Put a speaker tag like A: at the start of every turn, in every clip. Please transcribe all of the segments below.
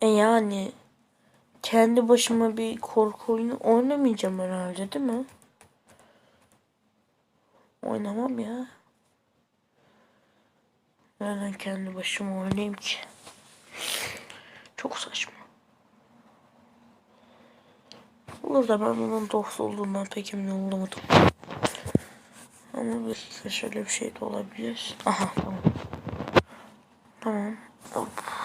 A: E yani kendi başıma bir korku oyunu oynamayacağım herhalde değil mi? Oynamam ya. Neden kendi başıma oynayayım ki? Çok saçma. Olur da ben bunun dost olduğundan pek emin olamadım. Ama dakika şöyle bir şey de olabilir. Aha tamam. Tamam. Hop.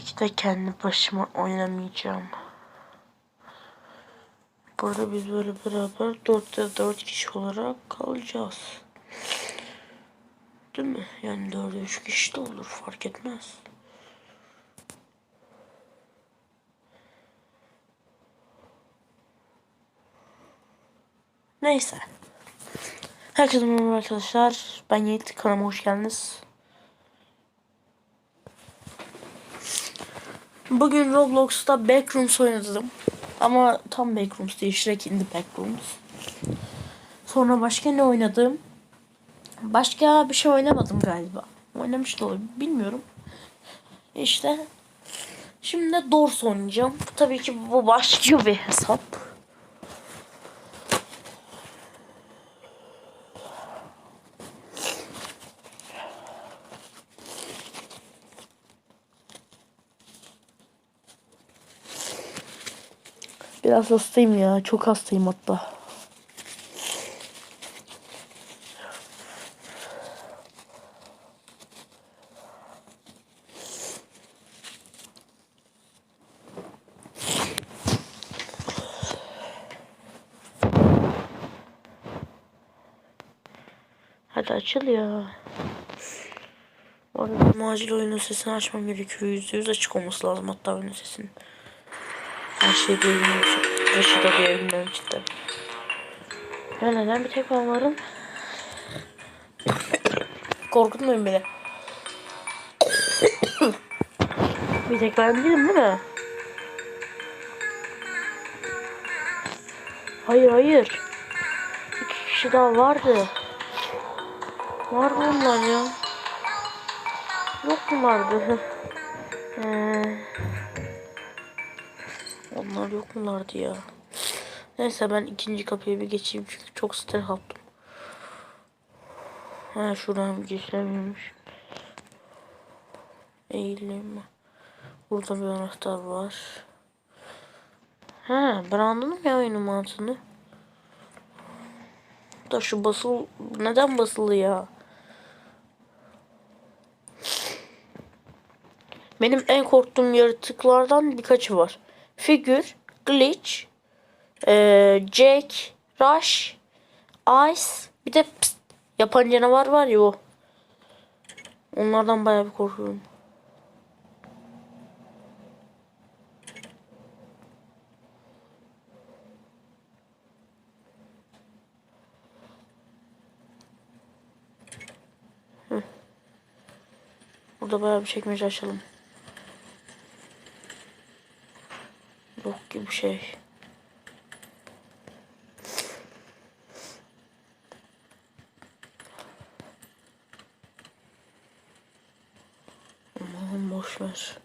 A: Tabii ki de kendi başıma oynamayacağım. Burada biz böyle beraber 4'te 4 kişi olarak kalacağız. Değil mi? Yani 4'e 3 kişi de olur fark etmez. Neyse. Herkese merhaba arkadaşlar. Ben Yiğit. Kanalıma hoş geldiniz. Bugün Roblox'ta Backrooms oynadım. Ama tam Backrooms değil. Shrek in the Backrooms. Sonra başka ne oynadım? Başka bir şey oynamadım galiba. Oynamış da olabilir. Bilmiyorum. İşte. Şimdi de Doors oynayacağım. Tabii ki bu başka bir hesap. Biraz hastayım ya. Çok hastayım hatta. Hadi açıl ya. Bu arada benim acil oyunun sesini açmam gerekiyor. Yüzde yüz açık olması lazım hatta oyunun sesinin. Her şey için. Dışı da için de. Ya neden bir tek ben varım? Korkutmayın beni. bir tek ben değilim değil mi? Hayır hayır. İki kişi daha vardı. Var mı onlar ya? Yok mu vardı? Ee, yok mulardı ya? Neyse ben ikinci kapıya bir geçeyim çünkü çok stres yaptım. Ha şuradan geçemiyormuş. Eğileyim mi? Burada bir anahtar var. Ha ben anladım ya oyunun mantığını. Da şu basıl neden basılı ya? Benim en korktuğum yaratıklardan birkaçı var. Figür, Glitch, ee, Jake, Rush, Ice, bir de pst, yapan canavar var ya o. Onlardan bayağı bir korkuyorum. Burada bayağı bir çekmece açalım. Yok gibi bir şey. Aman boş ver.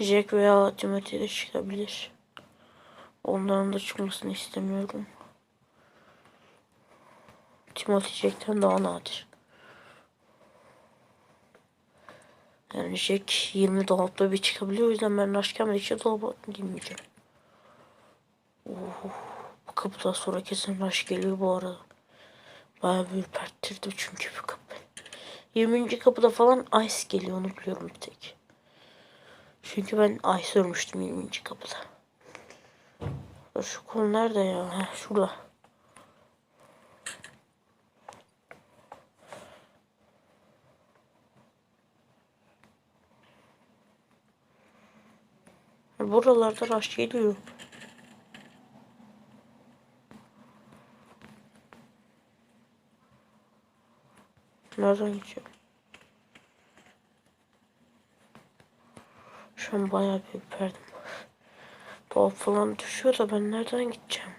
A: Jack veya Timothy de çıkabilir. Onların da çıkmasını istemiyorum. Timothy Jack'ten daha nadir. Yani Jack 20 dolapta bir çıkabiliyor. O yüzden ben Rush gelmedikçe dolaba girmeyeceğim. Oh, bu kapıdan sonra kesin Rush geliyor bu arada. Bayağı bir ürperttirdi çünkü bu kapı. 20. kapıda falan Ice geliyor onu biliyorum bir tek. Çünkü ben Ice örmüştüm 20. kapıda. Şu kol nerede ya? Heh, şurada. Buralarda rush geliyor. Nereden gideceğim? Şu an bayağı bir ürperdim.
B: Dolap falan düşüyor da ben nereden gideceğim?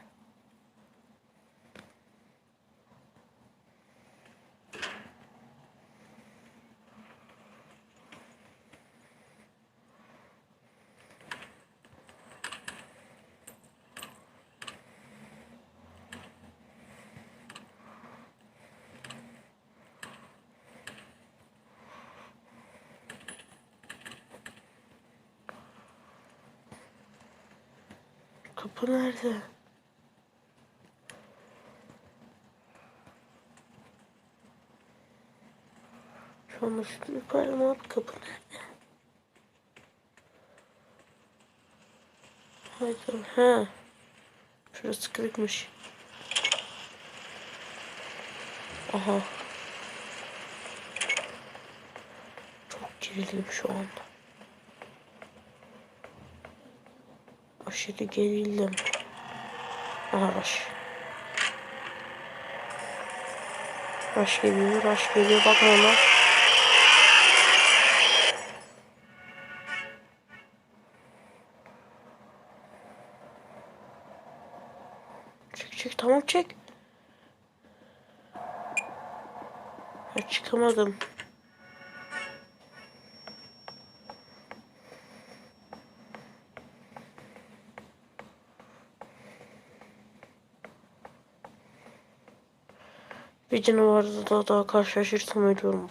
B: Kapı nerede? Üstü yukarı mı? Kapı nerede? Haydi. Ha. Şurası kırıkmış. Aha. Çok gerildim şu anda. Aşırı gerildim. Aha Raş. Raş geliyor, Raş geliyor. Bakma ona. Çek çek tamam çek. Ya çıkamadım. Bir canavarla daha, karşılaşırsam ölüyorum.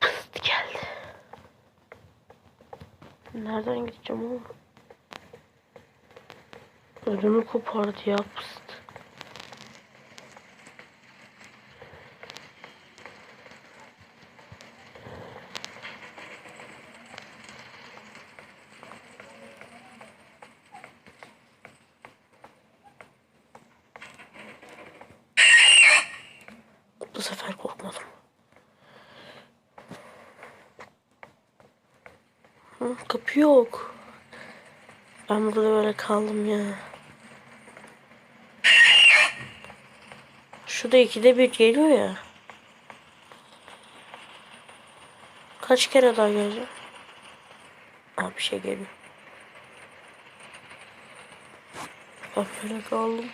B: Pıst geldi. Nereden gideceğim oğlum? Ödümü kopardı ya pıst. Hı, kapı yok. Ben burada böyle kaldım ya. Şurada ikide bir geliyor ya. Kaç kere daha gelecek? Aa bir şey geliyor. Ben böyle kaldım.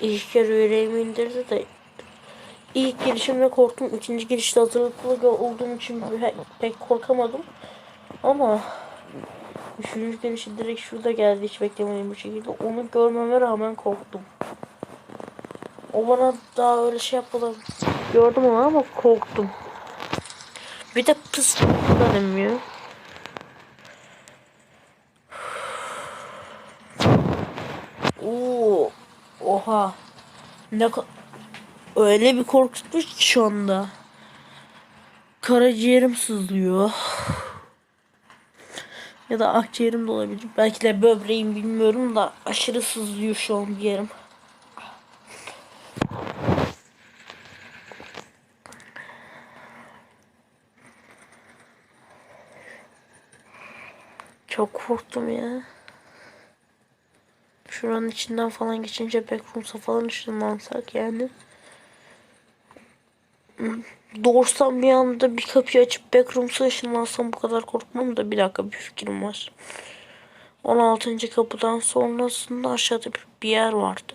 B: İlk kere yüreğimi indirdi de ilk girişimde korktum. İkinci girişte hazırlıklı olduğum için pe- pek korkamadım. Ama üçüncü girişi direkt şurada geldi hiç beklemediğim bir şekilde. Onu görmeme rağmen korktum. O bana daha öyle şey yapmadan gördüm onu ama korktum. Bir de pıs demiyor. Oha. Ne öyle bir korkutmuş ki şu anda. Karaciğerim sızlıyor. Ya da akciğerim de olabilir. Belki de böbreğim bilmiyorum da aşırı sızlıyor şu an bir yerim. Çok korktum ya. Şuranın içinden falan geçince backrooms'a falan ışınlansak yani. Doğursam bir anda bir kapıyı açıp backrooms'a ışınlansam bu kadar korkmam da bir dakika bir fikrim var. 16. kapıdan sonrasında aşağıda bir yer vardı.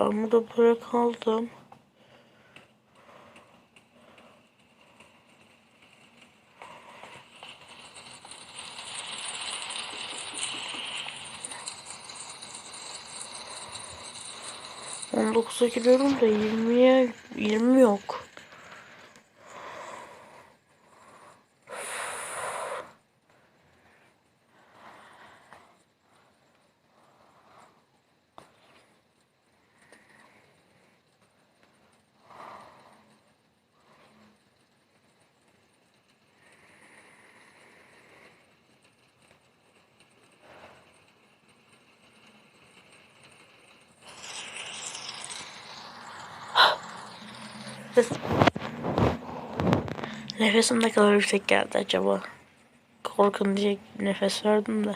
B: Ben burada böyle kaldım. On dokuza giriyorum da yirmiye yirmi yok. Nefesim ne kadar yüksek geldi acaba? Korkun diye nefes verdim de.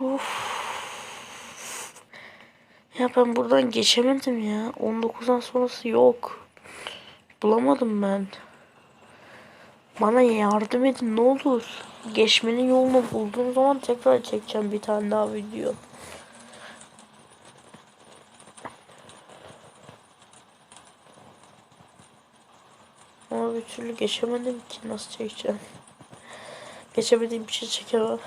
B: Of. Ya ben buradan geçemedim ya. 19'dan sonrası yok. Bulamadım ben. Bana yardım edin ne olur. Geçmenin yolunu bulduğum zaman tekrar çekeceğim bir tane daha video. Ama bir türlü geçemedim ki nasıl çekeceğim. Geçemediğim bir şey çekemem.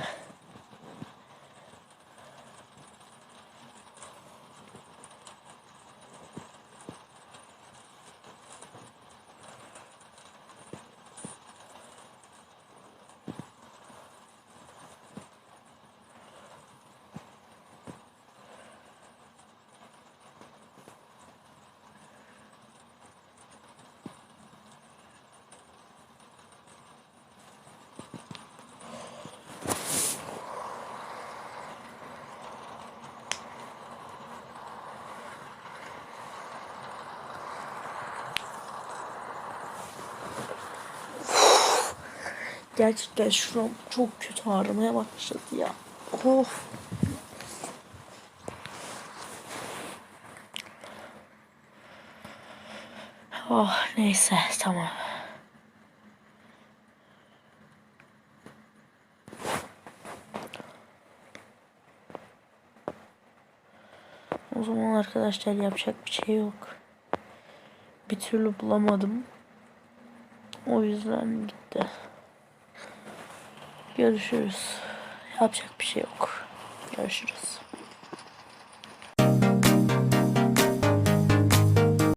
B: Gerçekten şuram çok kötü ağrımaya başladı ya. Of. Oh neyse tamam. O zaman arkadaşlar yapacak bir şey yok. Bir türlü bulamadım. O yüzden gitti. Görüşürüz. Yapacak bir şey yok. Görüşürüz.